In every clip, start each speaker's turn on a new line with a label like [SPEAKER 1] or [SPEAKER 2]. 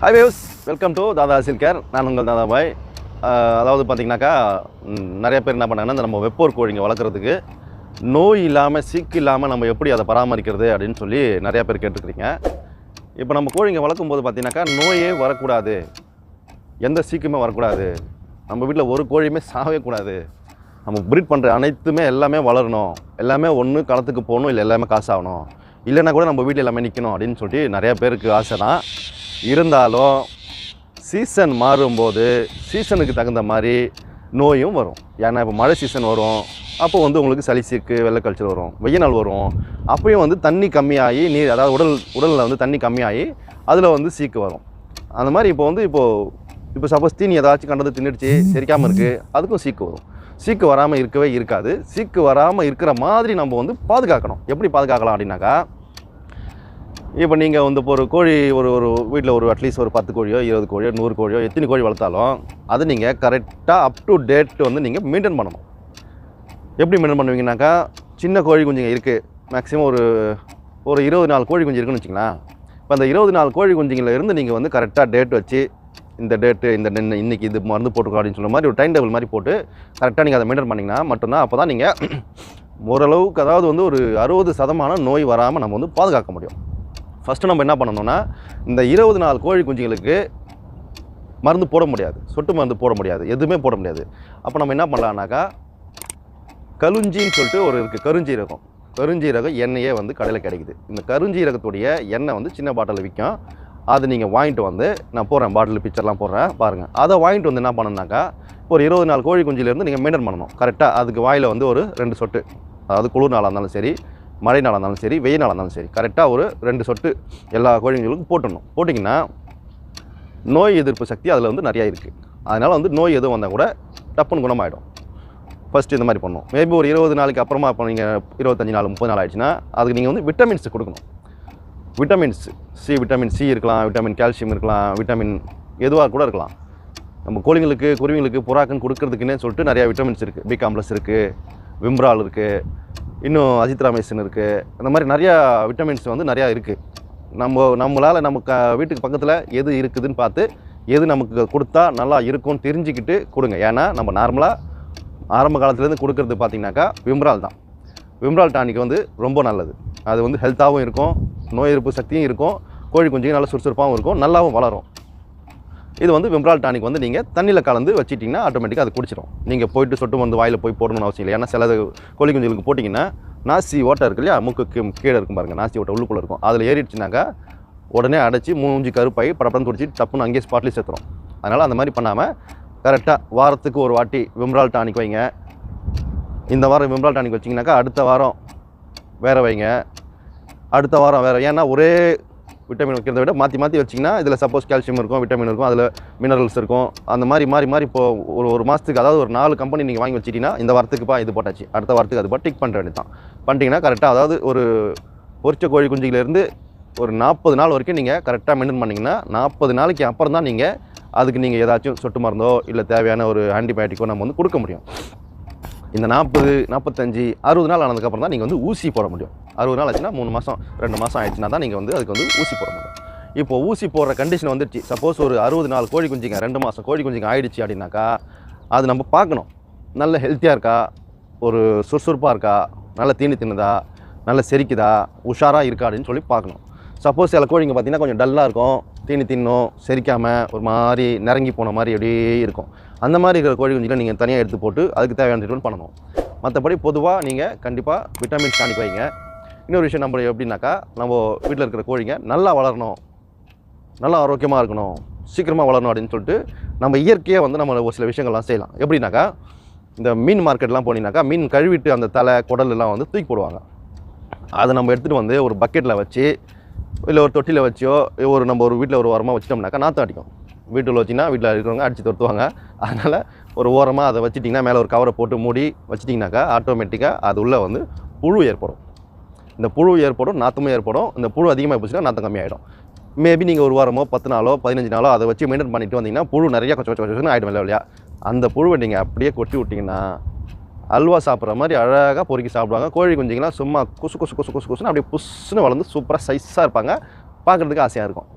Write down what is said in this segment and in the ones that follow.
[SPEAKER 1] Hi waves welcome to Dada சில்கேர் நான் உங்கள் தாதா பாய் அதாவது பார்த்தீங்கன்னாக்கா நிறைய பேர் என்ன பண்ணாங்கன்னா நம்ம வெப்போர் கோழிங்க வளர்க்குறதுக்கு நோய் இல்லாமல் சீக்கு இல்லாமல் நம்ம எப்படி அதை பராமரிக்கிறது அப்படின்னு சொல்லி நிறையா பேர் கேட்டுருக்கிறீங்க இப்போ நம்ம கோழிங்க வளர்க்கும் போது பார்த்திங்கனாக்கா நோயே வரக்கூடாது. எந்த சீக்குமே வரக்கூடாது. நம்ம வீட்டில் ஒரு கோழியுமே சாகவே கூடாது. நம்ம ப்ரீட் பண்ணுற அனைத்துமே எல்லாமே வளரணும். எல்லாமே ஒன்று களத்துக்கு போகணும் இல்லை எல்லாமே காசாகணும். இல்லைன்னா கூட நம்ம வீட்டில் எல்லாமே நிற்கணும் அப்படின்னு சொல்லிட்டு நிறையா பேருக்கு ஆசை தான் இருந்தாலும் சீசன் மாறும்போது சீசனுக்கு தகுந்த மாதிரி நோயும் வரும். ஏன்னா இப்போ மழை சீசன் வரும். அப்போ வந்து உங்களுக்கு சளி சீக்கு வெள்ளை கழிச்சல் வரும். வெய்ய நாள் வரும். அப்பயும் வந்து தண்ணி கம்மியாகி நீர் அதாவது உடல் உடலில் வந்து தண்ணி கம்மியாகி அதில் வந்து சீக்கு வரும். அந்த மாதிரி இப்போ வந்து இப்போது இப்போ சப்போஸ் தீனி ஏதாச்சும் கண்டது தின்னுடுச்சு செரிக்காமல் இருக்குது அதுக்கும் சீக்கு வரும். சீக்கு வராமல் இருக்கவே இருக்காது. சீக்கு வராமல் இருக்கிற மாதிரி நம்ம வந்து பாதுகாக்கணும். எப்படி பாதுகாக்கலாம் அப்படின்னாக்கா இப்போ நீங்கள் வந்து இப்போ ஒரு கோழி ஒரு ஒரு வீட்டில் ஒரு அட்லீஸ்ட் ஒரு பத்து கோழியோ இருபது கோழியோ நூறு கோழியோ எத்தனை கோழி வளர்த்தாலும் அதை நீங்கள் கரெக்டாக அப் டு டேட் வந்து நீங்கள் மெயின்டைன் பண்ணணும். எப்படி மெயின்டைன் பண்ணுவீங்கனாக்கா சின்ன கோழி குஞ்சுங்க இருக்குது மேக்ஸிமம் ஒரு ஒரு இருபது நாலு கோழி குஞ்சு இருக்குன்னு வச்சிங்களேன் இப்போ அந்த இருபது நாலு கோழி குஞ்சுங்கள இருந்து நீங்கள் வந்து கரெக்டாக டேட் வச்சு இந்த டேட்டு இந்த நின்று இன்னைக்கு இது மருந்து போட்டுக்கலாம் அப்படின்னு சொல்ல மாதிரி ஒரு டைம் டேபிள் மாதிரி போட்டு கரெக்டாக நீங்கள் அதை மெயின்டைன் பண்ணிங்கன்னா மட்டும்தான் அப்போ தான் நீங்கள் ஓரளவுக்கு அதாவது வந்து ஒரு அறுபது சதமான நோய் வராமல் நம்ம வந்து பாதுகாக்க முடியும். ஃபஸ்ட்டு நம்ம என்ன பண்ணணும்னா இந்த இருபது நாள் கோழி குஞ்சுங்களுக்கு மருந்து போட முடியாது. சொட்டு மருந்து போட முடியாது. எதுவுமே போட முடியாது. அப்போ நம்ம என்ன பண்ணலான்னாக்கா கலுஞ்சின்னு சொல்லிட்டு ஒரு இருக்குது கருஞ்சீரகம். கருஞ்சீரகம் எண்ணெயே வந்து கடையில் கிடைக்குது. இந்த கருஞ்சீரகத்துடைய எண்ணெய் வந்து சின்ன பாட்டில் விற்கும். அதை நீங்கள் வாங்கிட்டு வந்து நான் போடுறேன் பாட்டில் பிக்சர்லாம் போடுறேன் பாருங்கள் அதை வாங்கிட்டு வந்து என்ன பண்ணணுனாக்கா ஒரு இருபது நாள் கோழி குஞ்சிலேருந்து நீங்கள் மெயின்டைன் பண்ணணும். கரெக்டாக அதுக்கு வாயில் வந்து ஒரு ரெண்டு சொட்டு. அதாவது குளிர் நாளாக இருந்தாலும் சரி மழை நாளாக இருந்தாலும் சரி வெயில் நாளாக இருந்தாலும் சரி கரெக்டாக ஒரு ரெண்டு சொட்டு எல்லா கோழிங்களுக்கும் போட்டுடணும். போட்டிங்கன்னா நோய் எதிர்ப்பு சக்தி அதில் வந்து நிறையா இருக்குது அதனால் வந்து நோய் எதுவும் வந்தால் கூட டப்புன்னு குணமாயிடும். ஃபஸ்ட்டு இந்த மாதிரி பண்ணணும். மேபி ஒரு இருபது நாளைக்கு அப்புறமா இப்போ நீங்கள் இருபத்தஞ்சி நாள் முப்பது நாள் ஆயிடுச்சுன்னா அதுக்கு நீங்கள் வந்து விட்டமின்ஸ் கொடுக்கணும். விட்டமின்ஸ் சி விட்டமின் சி இருக்கலாம் விட்டமின் கால்சியம் இருக்கலாம் விட்டமின் எதுவாக கூட இருக்கலாம். நம்ம கோழிங்களுக்கு குருவிங்களுக்கு புறாக்குன்னு கொடுக்குறதுக்குன்னே சொல்லிட்டு நிறையா விட்டமின்ஸ் இருக்குது பி காம்ப்ளஸ் இருக்குது விம்ரால் இருக்குது இன்னும் அசித்ராமைசின் இருக்குது அந்த மாதிரி நிறையா விட்டமின்ஸ் வந்து நிறையா இருக்குது நம்ம நம்மளால் நம்ம க வீட்டுக்கு பக்கத்தில் எது இருக்குதுன்னு பார்த்து எது நமக்கு கொடுத்தா நல்லா இருக்கும்னு தெரிஞ்சுக்கிட்டு கொடுங்க. ஏன்னா நம்ம நார்மலாக ஆரம்ப காலத்துலேருந்து கொடுக்கறது பார்த்திங்கனாக்கா விம்ரால் தான். விம்ரால் டானிக் வந்து ரொம்ப நல்லது. அது வந்து ஹெல்த்தாகவும் இருக்கும் நோய் எதிர்ப்பு சக்தியும் இருக்கும் கோழி குஞ்சுங்க நல்லா சுறுசுறுப்பாகவும் இருக்கும் நல்லாவும் வளரும். இது வந்து விம்ரால் டானிக் வந்து நீங்கள் தண்ணியில் கலந்து வச்சிட்டிங்கன்னா ஆட்டோமேட்டிக்காக அது குடிச்சிடும் நீங்கள் போயிட்டு சொட்டு வந்து வாயில் போய் போடணும்னு அவசியம் இல்லை. ஏன்னா சில கோழி குஞ்சுகளுக்கு போட்டிங்கன்னா நாசி ஓட்டை இருக்கு இல்லையா? மூக்குக்கு கீழே இருக்கும் பாருங்கள் நாசி ஓட்டை உள்ளுக்குள்ளே இருக்கும். அதில் ஏறிடுச்சுனாக்கா உடனே அடைச்சி மூஞ்சி கருப்பாய் படப்படம் குடிச்சி டப்புன்னு அங்கேயே ஸ்பாட்லேயே சேர்த்துறோம் அதனால் அந்த மாதிரி பண்ணாமல் கரெக்டாக வாரத்துக்கு ஒரு வாட்டி விம்ரால் டானிக் வைங்க. இந்த வாரம் விம்ரால் டானிக் வச்சிங்கனாக்கா அடுத்த வாரம் வேறு வைங்க. அடுத்த வாரம் வேறு ஏன்னா ஒரே விட்டமின் வைக்கிறத விட மாற்றி மாற்றி வச்சிங்கன்னா இதில் சப்போஸ் கால்சியம் இருக்கும் விட்டமின் இருக்கும் அதில் மினரல்ஸ் இருக்கும். அந்த மாதிரி மாறி மாறி இப்போ ஒரு ஒரு மாதத்துக்கு அதாவது ஒரு நாலு கம்பெனி நீங்கள் வாங்கி வச்சிட்டிங்கன்னா இந்த வாரத்துக்குப்பா இது போட்டாச்சு. அடுத்த வாரத்துக்கு அது டிக் பண்ணுற வேண்டியது தான் பண்ணிட்டீங்கன்னா கரெக்டாக அதாவது ஒரு பொரிச்ச கோழி குஞ்சுலேருந்து ஒரு நாற்பது நாள் வரைக்கும் நீங்கள் கரெக்டாக மெயின்டைன் பண்ணிங்கன்னா நாற்பது நாளைக்கு அப்புறம் தான் நீங்கள் அதுக்கு நீங்கள் ஏதாச்சும் சொட்டு மருந்தோ இல்லை தேவையான ஒரு ஆன்டிபயோட்டிக்கோ நம்ம வந்து கொடுக்க முடியும். இந்த நாற்பது நாற்பத்தஞ்சு அறுபது நாள் ஆனதுக்கப்புறம் தான் நீங்கள் வந்து ஊசி போட முடியும். அறுபது நாள் ஆச்சுன்னா மூணு மாதம் ரெண்டு மாதம் ஆயிடுச்சுன்னா தான் நீங்கள் வந்து அதுக்கு வந்து ஊசி போட முடியும். இப்போ ஊசி போடுற கண்டிஷன் வந்துடுச்சு சப்போஸ் ஒரு அறுபது நாள் கோழி குஞ்சுங்க ரெண்டு மாதம் கோழி குஞ்சுங்க ஆயிடுச்சு அப்படின்னாக்கா அது நம்ம பார்க்கணும். நல்ல ஹெல்த்தியாக இருக்கா? ஒரு சுறுசுறுப்பாக இருக்கா? நல்ல தீனி தின்னுதா? நல்ல செரிக்குதா? உஷாராக இருக்கா அப்படின்னு சொல்லி பார்க்கணும். சப்போஸ் சில கோழிங்க பார்த்தீங்கன்னா கொஞ்சம் டல்லாக இருக்கும். தீனி தின்னும் செரிக்காமல் ஒரு மாதிரி நிறங்கி போன மாதிரி அப்படியே இருக்கும். அந்த மாதிரி இருக்கிற கோழி குஞ்சுகளை நீங்கள் தனியாக எடுத்து போட்டு அதுக்கு தேவையான ட்ரீட்மெண்ட் பண்ணணும். மற்றபடி பொதுவாக நீங்கள் கண்டிப்பாக விட்டமின்ஸ் டானிக் வைங்க. இன்னொரு விஷயம் நம்ம எப்படின்னாக்கா நம்ம வீட்டில் இருக்கிற கோழிங்க நல்லா வளரணும். நல்லா ஆரோக்கியமாக இருக்கணும். சீக்கிரமாக வளரணும் அப்படின்னு சொல்லிட்டு நம்ம இயற்கையாக வந்து நம்ம ஒரு சில விஷயங்கள்லாம் செய்யலாம். எப்படின்னாக்கா இந்த மீன் மார்க்கெட்லாம் போனீங்கன்னாக்கா மீன் கழுவிட்டு அந்த தலை குடல் எல்லாம் வந்து தூக்கி போடுவாங்க. அதை நம்ம எடுத்துகிட்டு வந்து ஒரு பக்கெட்டில் வச்சு இல்லை ஒரு தொட்டியில் வச்சோ ஒரு நம்ம ஒரு வீட்டில் ஒரு ஓரமாக வச்சிட்டோம்னாக்கா நாற்றம் அடிக்கும். வீட்டில் வச்சிங்கன்னா வீட்டில் இருக்கிறவங்க அடித்து துரத்துவாங்க. அதனால் ஒரு ஓரமாக அதை வச்சிட்டிங்கன்னா மேலே ஒரு கவரை போட்டு மூடி வச்சிட்டிங்கனாக்கா ஆட்டோமேட்டிக்காக அது உள்ளே வந்து புழு ஏற்படும். இந்த புழு ஏற்படும் நாற்றமும் ஏற்படும். இந்த புழு அதிகமாக போச்சுன்னா நாற்றம் கம்மியாகிடும் மேபி நீங்கள் ஒரு வாரமோ பத்து நாளோ பதினஞ்சு நாளோ அதை வச்சு மெயின்டைன் பண்ணிட்டு வந்தீங்கன்னா புழு நிறைய கொச்ச கொஞ்சம் கொச்சன்னு ஆகிடும் இல்லையா? அந்த புழுவை நீங்கள் அப்படியே கொட்டி விட்டிங்கன்னா அல்வா சாப்பிட்ற மாதிரி அழகாக பொறுக்கி சாப்பிடுவாங்க. கோழி குஞ்சுங்களாம் சும்மா குசு குசு குசு குசு குசுன்னு அப்படியே புஷ்ஷுன்னு வளர்ந்து சூப்பராக சைஸாக இருப்பாங்க. பார்க்குறதுக்கு ஆசையாக இருக்கும்.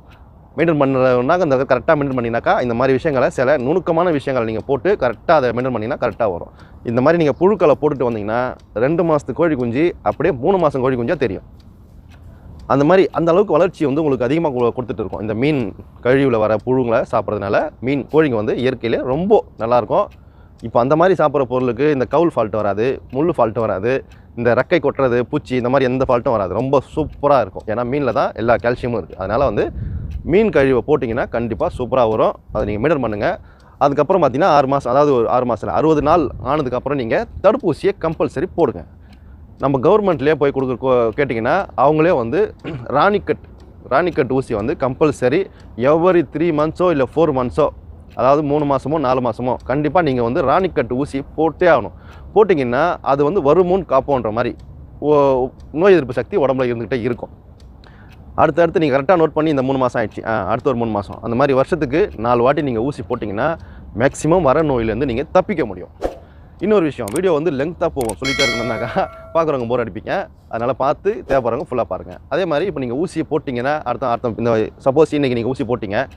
[SPEAKER 1] மெயின்டைன் பண்ணுறதுனாக்க அந்த கரெக்டாக மெயின்டைன் பண்ணினாக்கா இந்த மாதிரி விஷயங்களை சில நுணுக்கமான விஷயங்களை நீங்கள் போட்டு கரெக்டாக அதை மெயின்டைன் பண்ணிங்கன்னா கரெக்டாக வரும். இந்த மாதிரி நீங்கள் புழுக்களை போட்டுட்டு வந்தீங்கன்னா ரெண்டு மாதத்து கோழி குஞ்சு அப்படியே மூணு மாதம் கோழி குஞ்சாக தெரியும். அந்த மாதிரி அந்த அளவுக்கு வளர்ச்சி வந்து உங்களுக்கு அதிகமாக கொடுத்துட்டு இருக்கும். இந்த மீன் கழிவில் வர புழுங்களை சாப்பிட்றதுனால மீன் கோழிங்க வந்து இயற்கையிலே ரொம்ப நல்லாயிருக்கும் இப்போ அந்த மாதிரி சாப்பிட்ற பொருளுக்கு இந்த கவுல் ஃபால்ட் வராது முள் ஃபால்ட் வராது இந்த ரெக்கை கொட்டுறது பூச்சி இந்த மாதிரி எந்த ஃபால்ட்டும் வராது. ரொம்ப சூப்பராக இருக்கும். ஏன்னா மீனில் தான் எல்லா கால்சியமும் இருக்குது அதனால் வந்து மீன் கழிவை போட்டிங்கன்னா கண்டிப்பாக சூப்பராக வரும். அதை நீங்கள் மெயின்டைன் பண்ணுங்கள் அதுக்கப்புறம் பார்த்தீங்கன்னா ஆறு மாதம் அதாவது ஒரு ஆறு மாதம் அறுபது நாள் ஆனதுக்கப்புறம் நீங்கள் தடுப்பூசியை கம்பல்சரி போடுங்க. நம்ம கவர்மெண்ட்லேயே போய் கொடுக்குற கோ- கேட்டிங்கன்னா அவங்களே வந்து ராணிக்கட் ராணிக்கட் ஊசி வந்து கம்பல்சரி எவ்வரி த்ரீ மந்த்ஸோ இல்லை ஃபோர் மந்த்ஸோ அதாவது மூணு மாதமோ நாலு மாதமோ கண்டிப்பாக நீங்கள் வந்து ராணிக்கட்டு ஊசி போட்டே ஆகணும். போட்டிங்கன்னா அது வந்து வருமுன் காப்போன்ற மாதிரி ஓ- நோய் எதிர்ப்பு சக்தி உடம்புல இருந்துக்கிட்டே இருக்கும். அடுத்து அடுத்து நீங்கள் கரெக்டாக நோட் பண்ணி இந்த மூணு மாதம் ஆயிடுச்சு. ஆ, அடுத்த ஒரு மூணு மாதம் அந்த மாதிரி வருஷத்துக்கு நாலு வாட்டி நீங்கள் ஊசி போட்டிங்கன்னா மேக்ஸிமம் வர நோயிலேருந்து நீங்கள் தப்பிக்க முடியும். இன்னொரு விஷயம் வீடியோ வந்து லெங்க்த்தாக போகும். சொல்லிட்டே இருக்கணும்னாக்கா பார்க்குறவங்க போர் அடிப்பீங்க. அதனால் பார்த்து தேவைப்படுறவங்க ஃபுல்லாக பாருங்கள் அதே மாதிரி இப்போ நீங்கள் ஊசியை போட்டிங்கன்னா அடுத்த அடுத்த இந்த சப்போஸ் இன்றைக்கி நீங்கள் ஊசி போட்டிங்க.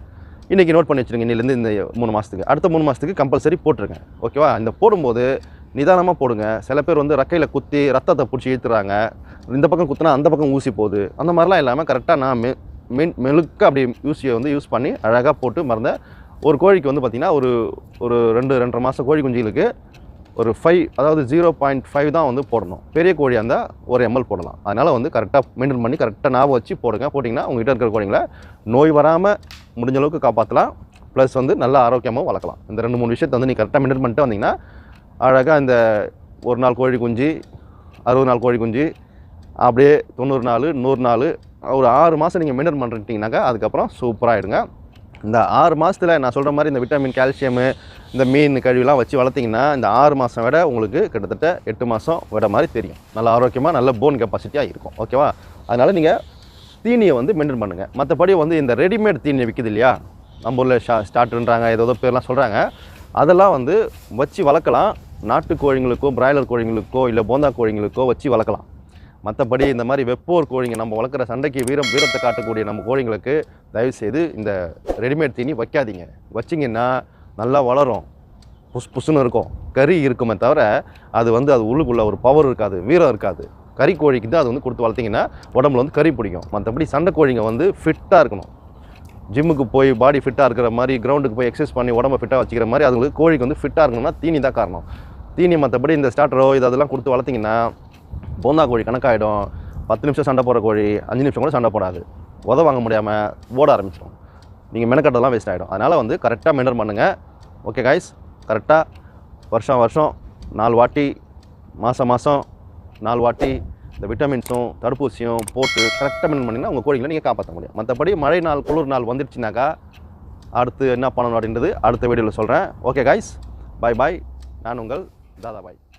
[SPEAKER 1] இன்றைக்கி நோட் பண்ணி வச்சுருங்க இன்னிலேருந்து இந்த மூணு மாதத்துக்கு அடுத்த மூணு மாதத்துக்கு கம்பல்சரி போட்டுருங்க. ஓகேவா இந்த போடும்போது நிதானமாக போடுங்க. சில பேர் வந்து ரக்கையில் குத்தி ரத்தத்தை பிடிச்சி இழுத்துறாங்க. இந்த பக்கம் குத்துனா அந்த பக்கம் ஊசி போகுது. அந்த மாதிரிலாம் இல்லாமல் கரெக்டாக நான் மெ மென் மெழுக்க அப்படி ஊசியை வந்து யூஸ் பண்ணி அழகாக போட்டு மறந்த ஒரு கோழிக்கு வந்து பார்த்திங்கன்னா ஒரு ஒரு ரெண்டு ரெண்டரை மாதம் கோழி குஞ்சுகளுக்கு ஒரு ஃபைவ் அதாவது ஜீரோ பாயிண்ட் ஃபைவ் தான் வந்து போடணும். பெரிய கோழியாக இருந்தால் ஒரு எம்எல் போடலாம். அதனால் வந்து கரெக்டாக மெயின்டைன் பண்ணி கரெக்டாக ஞாபகம் வச்சு போடுங்க. போட்டிங்கன்னா உங்ககிட்ட இருக்கிற கோழிங்களை நோய் வராமல் முடிஞ்ச அளவுக்கு காப்பாற்றலாம் ப்ளஸ் வந்து நல்ல ஆரோக்கியமாகவும் வளர்க்கலாம். இந்த ரெண்டு மூணு விஷயத்தை வந்து நீங்கள் கரெக்டாக மெயின்டைன் பண்ணிட்டு வந்தீங்கன்னா அழகாக இந்த ஒரு நாள் கோழி குஞ்சு அறுபது நாள் கோழி குஞ்சு அப்படியே தொண்ணூறு நாள் நூறு நாள் ஒரு ஆறு மாதம் நீங்கள் மெயின்டைன் பண்ணிட்டீங்கன்னாக்கா அதுக்கப்புறம் சூப்பராகிடுங்க இந்த ஆறு மாதத்தில் நான் சொல்கிற மாதிரி இந்த விட்டமின் கால்சியமு இந்த மீன் கழிவுலாம் வச்சு வளர்த்திங்கன்னா இந்த ஆறு மாதம் விட உங்களுக்கு கிட்டத்தட்ட எட்டு மாதம் விட மாதிரி தெரியும். நல்ல ஆரோக்கியமாக நல்ல போன் கெப்பாசிட்டியாக இருக்கும். ஓகேவா அதனால் நீங்கள் தீனியை வந்து மெயின்டைன் பண்ணுங்கள் மற்றபடி வந்து இந்த ரெடிமேட் தீனி விற்கிது இல்லையா? நம்ம ஊரில் ஷா ஸ்டார்ட்ன்றாங்க ஏதோ ஏதோ பேர்லாம் சொல்கிறாங்க அதெல்லாம் வந்து வச்சு வளர்க்கலாம். நாட்டு கோழிங்களுக்கோ பிராய்லர் கோழிங்களுக்கோ இல்லை போந்தா கோழிங்களுக்கோ வச்சு வளர்க்கலாம். மற்றபடி இந்த மாதிரி வெப்போர் கோழிங்க நம்ம வளர்க்குற சண்டைக்கு வீரம் வீரத்தை காட்டக்கூடிய நம்ம கோழிங்களுக்கு தயவுசெய்து இந்த ரெடிமேட் தீனி வைக்காதீங்க. வச்சிங்கன்னா நல்லா வளரும். புஸ் புஸ்ஸுன்னு இருக்கும். கறி இருக்குமே தவிர அது வந்து அது உள்ளுக்குள்ள ஒரு பவர் இருக்காது வீரம் இருக்காது. கறி கோழிக்கு தான் அது வந்து கொடுத்து வளர்த்திங்கன்னா உடம்புல வந்து கறி பிடிக்கும். மற்றபடி சண்டை கோழிங்க வந்து ஃபிட்டாக இருக்கணும். ஜிம்முக்கு போய் பாடி ஃபிட்டாக இருக்கிற மாதிரி கிரவுண்டுக்கு போய் எக்ஸசைஸ் பண்ணி உடம்ப ஃபிட்டாக வச்சுக்கிற மாதிரி அதுங்களுக்கு கோழிக்கு வந்து ஃபிட்டாக இருக்கணும்னா தீனி தான் காரணம். தீனி மற்றபடி இந்த ஸ்டார்டரோ இது அதெல்லாம் கொடுத்து வளர்த்திங்கன்னா போந்தா கோழி கணக்காகிடும் பத்து நிமிஷம் சண்டை போகிற கோழி அஞ்சு நிமிஷம் கூட சண்டை போடாது. உத வாங்க முடியாமல் ஓட ஆரம்பிச்சிடும் நீங்கள் மெனக்கட்டெல்லாம் வேஸ்ட் ஆகிடும் அதனால் வந்து கரெக்டாக மெயின்டைன் பண்ணுங்கள் ஓகே காய்ஸ் கரெக்டாக வருஷம் வருஷம் நாலு வாட்டி மாதம் மாதம் நாலு வாட்டி இந்த விட்டமின்ஸும் தடுப்பூசியும் போட்டு கரெக்டாக மெயின்டைன் பண்ணிங்கன்னா உங்கள் கோழிகளை நீங்கள் காப்பாற்ற முடியும். மற்றபடி மழை நாள் குளிர் நாள் வந்துடுச்சுனாக்கா அடுத்து என்ன பண்ணணும் அப்படின்றது அடுத்த வீடியோவில் சொல்கிறேன் ஓகே காய்ஸ் பாய் பாய் நான் உங்கள் தாதா பாய்